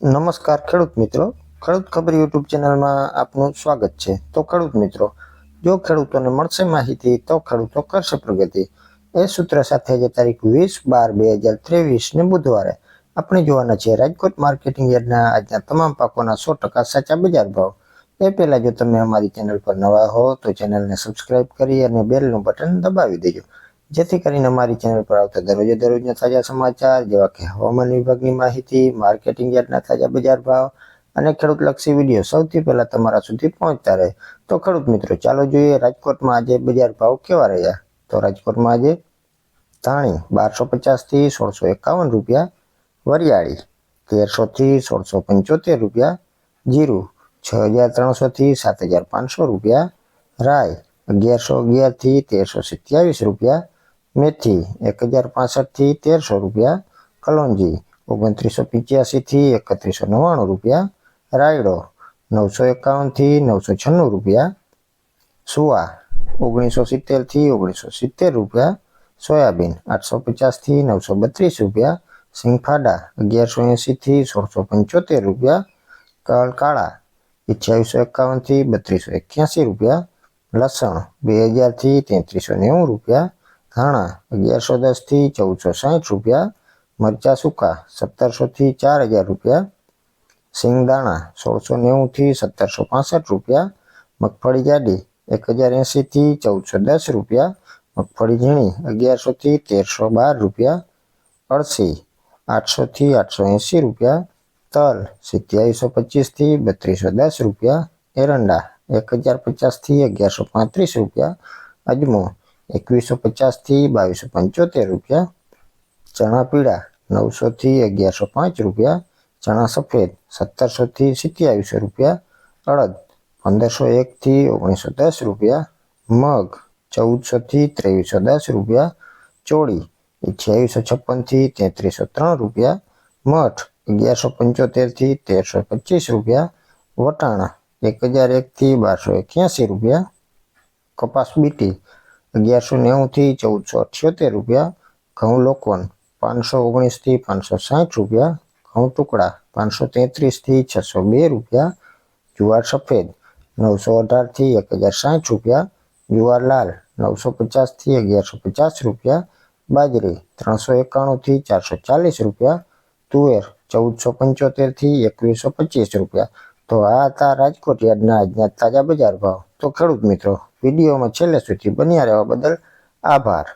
નમસ્કાર ખેડૂત મિત્રો. ખેડૂત ખબર યુટ્યુબ ચેનલમાં આપનું સ્વાગત છે. તો ખેડૂત મિત્રો, જો ખેડૂતોને મળશે માહિતી, તો ખેડૂતો કરશે પ્રગતિ. એ સૂત્ર સાથે જે તારીખ વીસ બાર બે હજાર ત્રેવીસને બુધવારે આપણે જોવાના છે રાજકોટ માર્કેટિંગ યાર્ડના આજના તમામ પાકોના સો ટકા સાચા બજાર ભાવ. એ પહેલાં જો તમે અમારી ચેનલ પર નવા હો તો ચેનલને સબસ્ક્રાઈબ કરી અને બેલનું બટન દબાવી દેજો. જેથી કરીને અમારી ચેનલ પર આવતા દરરોજે દરરોજના તાજા સમાચાર, જેવા કે હવામાન વિભાગની માહિતી, માર્કેટિંગ યાર્ડના તાજા બજાર ભાવ અને ખેડૂતલક્ષી વીડિયો સૌથી પહેલા તમારા સુધી પહોંચતા રહે. તો ખેડૂત મિત્રો, ચાલો જોઈએ રાજકોટમાં આજે બજાર ભાવ કેવા રહ્યા? તો રાજકોટમાં આજે ધાણી બારસો પચાસથી સોળસો એકાવન રૂપિયા, વરિયાળી તેરસોથી સોળસો પંચોતેર રૂપિયા, જીરું છ હજાર ત્રણસોથી સાત હજાર પાંચસો રૂપિયા રાય અગિયારસો અગિયારથી તેરસો સત્યાવીસ રૂપિયા મેથી એક હજાર પાસઠથી તેરસો રૂપિયા કલોંજી ઓગણત્રીસો પંચ્યાસીથી એકત્રીસો નવ્વાણું રૂપિયા રાયડો નવસો એકાવનથી નવસો છન્નું રૂપિયા સુવા ઓગણીસો સિત્તેરથી ઓગણીસો સિત્તેર રૂપિયા સોયાબીન આઠસો પચાસથી નવસો બત્રીસ રૂપિયા સિંગફાડા અગિયારસો એંશીથી સોળસો પંચોતેર રૂપિયા તલ કાળા અઠ્યાવીસો એકાવનથી બત્રીસો એક્યાસી રૂપિયા લસણ બે હજારથી તેત્રીસો નેવું રૂપિયા ધાણા અગિયારસો દસથી ચૌદસો સાઠ રૂપિયા, મરચા સૂકા સત્તરસોથી ચાર હજાર રૂપિયા સિંગદાણા સોળસો નેવુંથી સત્તરસો પાસઠ રૂપિયા, મગફળી જાડી એક હજાર એંશીથી ચૌદસો દસ રૂપિયા, મગફળી ઝીણી અગિયારસોથી તેરસો બાર રૂપિયા, અળસી આઠસોથી આઠસો એંશી રૂપિયા, તલ સિત્યાવીસો પચીસથી બત્રીસો દસ રૂપિયા, એરંડા એક હજાર પચાસથી અગિયારસો પાંત્રીસ રૂપિયા, અજમો એકવીસો પચાસથી બાવીસો પંચોતેર રૂપિયા. ચણા પીળા નવસોથી અગિયારસો પાંચ રૂપિયા. ચણા સફેદ સત્તરસોથી સિત્યાવીસો રૂપિયા. અડદ પંદરસો એકથી ઓગણીસો દસ રૂપિયા. મગ ચૌદસોથી ત્રેવીસો દસ રૂપિયા. ચોળી અઠ્યાવીસો છપ્પનથી તેત્રીસો ત્રણ રૂપિયા. મઠ અગિયારસો પંચોતેરથી તેરસો પચીસ રૂપિયા. વટાણા એક હજાર એકથી બારસો એક્યાસી રૂપિયા. કપાસ બીટી અગિયારસો નેવુંથી ચૌદસો અઠ્યોતેર રૂપિયા, ઘઉં લોકવન પાંચસો ઓગણીસથી પાંચસો સાઠ રૂપિયા, ઘઉં ટુકડા પાંચસો તેત્રીસથી છસો બે રૂપિયા, જુવાર સફેદ નવસો અઢારથી એક હજાર સાઠ રૂપિયા, જુવાર લાલ નવસો પચાસથી અગિયારસો પચાસ રૂપિયા, બાજરી ત્રણસો એકાણુંથી ચારસો ચાલીસ રૂપિયા, તુવેર ચૌદસો પંચોતેરથી એકવીસો પચીસ રૂપિયા. તો આ હતા રાજકોટ યાર્ડના આજના તાજા બજાર ભાવ. તો ખેડૂત મિત્રો વિડીયોમાં છેલ્લે સુધી બન્યા રહેવા બદલ આભાર.